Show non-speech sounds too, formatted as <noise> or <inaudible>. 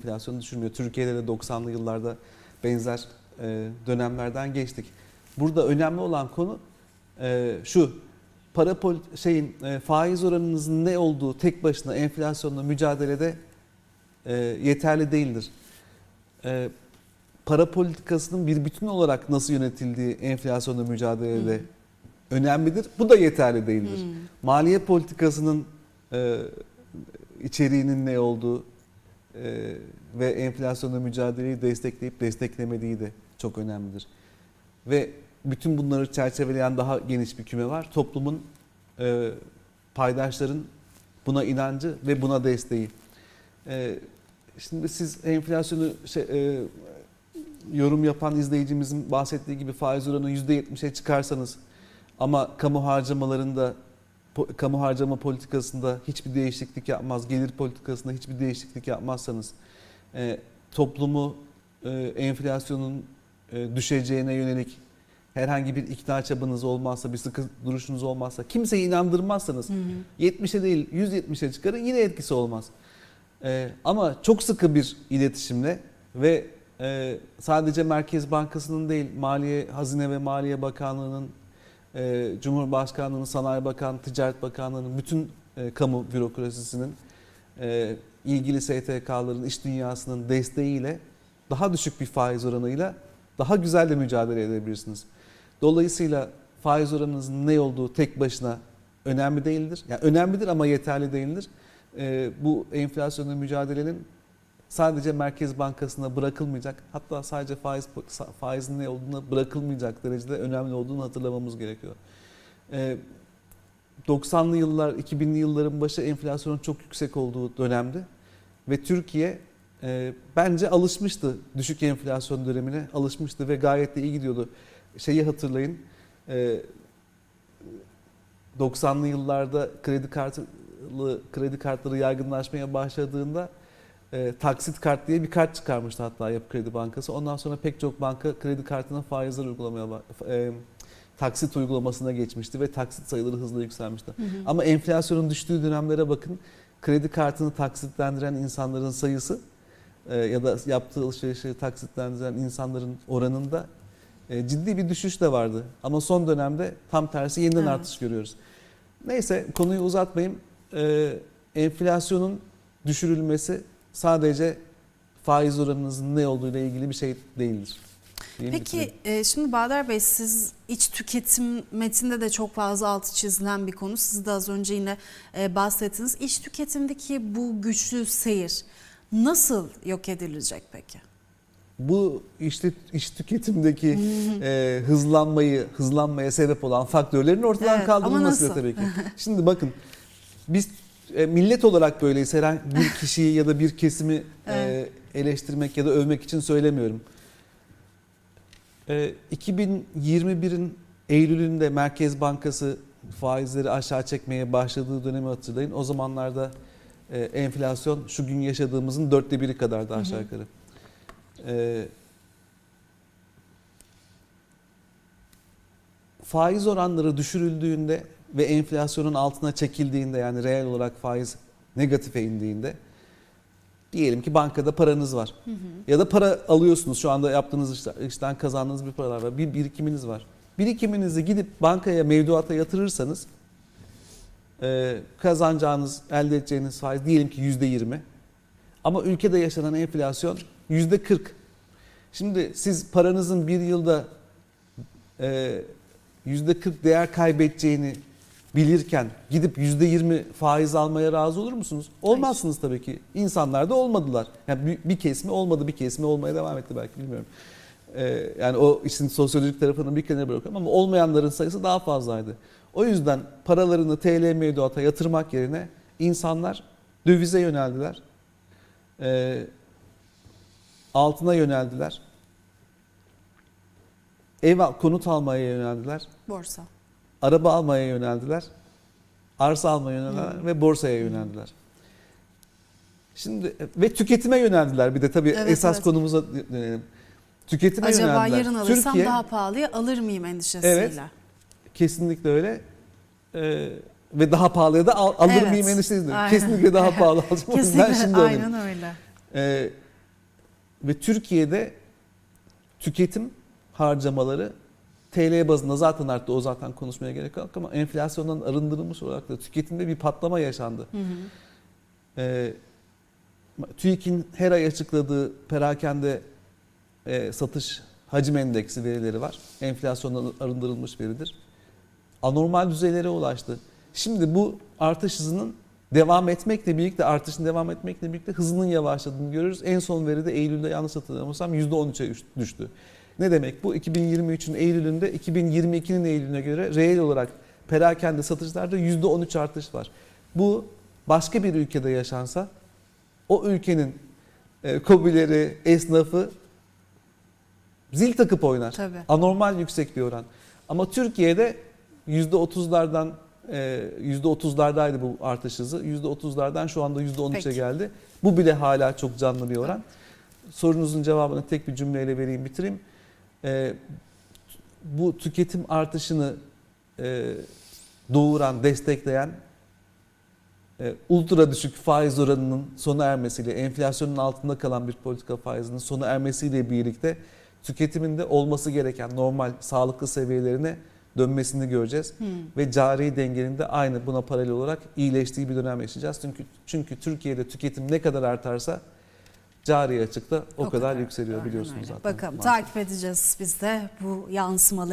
enflasyonu düşürmüyor. Türkiye'de de 90'lı yıllarda benzer e, dönemlerden geçtik. Burada önemli olan konu e, şu. Para şeyin e, faiz oranınızın ne olduğu tek başına enflasyonla mücadelede yeterli değildir. Para politikasının bir bütün olarak nasıl yönetildiği enflasyonla mücadelede Hı. önemlidir. Bu da yeterli değildir. Hmm. Maliye politikasının içeriğinin ne olduğu e, ve enflasyonla mücadeleyi destekleyip desteklemediği de çok önemlidir. Ve bütün bunları çerçeveleyen daha geniş bir küme var. Toplumun, e, paydaşların buna inancı ve buna desteği. E, şimdi siz enflasyonu şey, e, yorum yapan izleyicimizin bahsettiği gibi faiz oranını %70'e çıkarsanız ama kamu harcamalarında kamu harcama politikasında hiçbir değişiklik yapmaz, gelir politikasında hiçbir değişiklik yapmazsanız e, toplumu e, enflasyonun e, düşeceğine yönelik herhangi bir ikna çabanız olmazsa, bir sıkı duruşunuz olmazsa, kimseyi inandırmazsanız Hı hı. 70'e değil 170'e çıkarın yine etkisi olmaz. Ee, ama çok sıkı bir iletişimle ve e, sadece Merkez Bankası'nın değil Maliye, Hazine ve Maliye Bakanlığı'nın, e, Cumhurbaşkanlığı'nın, Sanayi Bakanlığı, Ticaret Bakanlığı'nın, bütün e, kamu bürokrasisinin, e, ilgili STK'ların, iş dünyasının desteğiyle daha düşük bir faiz oranıyla daha güzel de mücadele edebilirsiniz. Dolayısıyla faiz oranınızın ne olduğu tek başına önemli değildir. Yani önemlidir ama yeterli değildir. Ee, bu enflasyonla mücadelenin sadece Merkez Bankası'na bırakılmayacak, hatta sadece faiz faizin ne olduğuna bırakılmayacak derecede önemli olduğunu hatırlamamız gerekiyor. Ee, 90'lı yıllar, 2000'li yılların başı enflasyonun çok yüksek olduğu dönemdi ve Türkiye e, bence alışmıştı düşük enflasyon dönemine alışmıştı ve gayet de iyi gidiyordu. Şeyi hatırlayın. e, 90'lı yıllarda kredi kartı kredi kartları yaygınlaşmaya başladığında e, taksit kart diye bir kart çıkarmıştı hatta Yapı Kredi Bankası. Ondan sonra pek çok banka kredi kartına faizler uygulamaya e, taksit uygulamasına geçmişti ve taksit sayıları hızla yükselmişti. Hı hı. Ama enflasyonun düştüğü dönemlere bakın. Kredi kartını taksitlendiren insanların sayısı e, ya da yaptığı alışverişi taksitlendiren insanların oranında e, ciddi bir düşüş de vardı. Ama son dönemde tam tersi yeniden Evet. artış görüyoruz. Neyse konuyu uzatmayayım. E, enflasyonun düşürülmesi sadece faiz oranınızın ne olduğuyla ilgili bir şey değildir. Diyeyim, Peki e, şimdi Bader Bey siz iç tüketim metinde de çok fazla altı çizilen bir konu. Siz de az önce yine e, bahsettiniz. İç tüketimdeki bu güçlü seyir nasıl yok edilecek peki? bu işte iş tüketimdeki e, hızlanmayı hızlanmaya sebep olan faktörlerin ortadan Evet, kaldırılması tabii ki. <laughs> Şimdi bakın biz e, millet olarak böyleyiz. Herhangi bir <laughs> kişiyi ya da bir kesimi e, eleştirmek ya da övmek için söylemiyorum. E, 2021'in Eylül'ünde Merkez Bankası faizleri aşağı çekmeye başladığı dönemi hatırlayın. O zamanlarda e, enflasyon şu gün yaşadığımızın dörtte biri kadardı aşağı yukarı. E, faiz oranları düşürüldüğünde ve enflasyonun altına çekildiğinde yani reel olarak faiz negatife indiğinde diyelim ki bankada paranız var. Hı hı. Ya da para alıyorsunuz şu anda yaptığınız işte- işten kazandığınız bir paralar var. Bir birikiminiz var. Birikiminizi gidip bankaya mevduata yatırırsanız e, kazanacağınız, elde edeceğiniz faiz diyelim ki yüzde yirmi. Ama ülkede yaşanan enflasyon yüzde kırk. Şimdi siz paranızın bir yılda e, yüzde kırk değer kaybedeceğini bilirken gidip yüzde yirmi faiz almaya razı olur musunuz? Olmazsınız tabii ki. İnsanlar da olmadılar. Yani bir, bir kesimi olmadı, bir kesimi olmaya devam etti belki bilmiyorum. Ee, yani o işin sosyolojik tarafını bir kenara bırakıyorum ama olmayanların sayısı daha fazlaydı. O yüzden paralarını TL mevduata yatırmak yerine insanlar dövize yöneldiler. Ee, altına yöneldiler. Ev konut almaya yöneldiler. Borsa. Araba almaya yöneldiler. Arsa almaya yöneldiler ve borsaya yöneldiler. Şimdi ve tüketime yöneldiler bir de tabii Evet, esas evet. konumuza dönelim. Tüketime Acaba yöneldiler. yarın alırsam Türkiye daha pahalıya alır mıyım endişesiyle? Evet. kesinlikle öyle. Ee, ve daha pahalıya da al, alır Evet, mıyım endişesiyle. aynen. Kesinlikle daha pahalı alacağım. <laughs> Kesinlikle şimdi alayım. aynen öyle. Ee, ve Türkiye'de tüketim harcamaları TL bazında zaten arttı. O zaten konuşmaya gerek yok ama enflasyondan arındırılmış olarak da tüketimde bir patlama yaşandı. Hı hı. Ee, TÜİK'in her ay açıkladığı perakende e, satış hacim endeksi verileri var. Enflasyondan arındırılmış veridir. Anormal düzeylere ulaştı. Şimdi bu artış hızının devam etmekle birlikte artışın devam etmekle birlikte hızının yavaşladığını görüyoruz. En son veride Eylül'de yanlış hatırlamıyorsam %13'e düştü. Ne demek bu? 2023'ün Eylül'ünde 2022'nin Eylül'üne göre reel olarak perakende satışlarda %13 artış var. Bu başka bir ülkede yaşansa o ülkenin e, kobileri, esnafı zil takıp oynar. Tabii. Anormal yüksek bir oran. Ama Türkiye'de %30'lardan e, %30'lardaydı bu artış hızı. %30'lardan şu anda %13'e Peki. geldi. Bu bile hala çok canlı bir oran. Sorunuzun cevabını tek bir cümleyle vereyim bitireyim. E, bu tüketim artışını e, doğuran, destekleyen e, ultra düşük faiz oranının sona ermesiyle, enflasyonun altında kalan bir politika faizinin sona ermesiyle birlikte tüketimin de olması gereken normal sağlıklı seviyelerine dönmesini göreceğiz. Hı. Ve cari dengenin de aynı buna paralel olarak iyileştiği bir dönem yaşayacağız. Çünkü çünkü Türkiye'de tüketim ne kadar artarsa cari açıkta o, kadar, yükseliyor Aynen biliyorsunuz öyle. zaten. Bakalım maalesef. takip edeceğiz biz de bu yansımaları.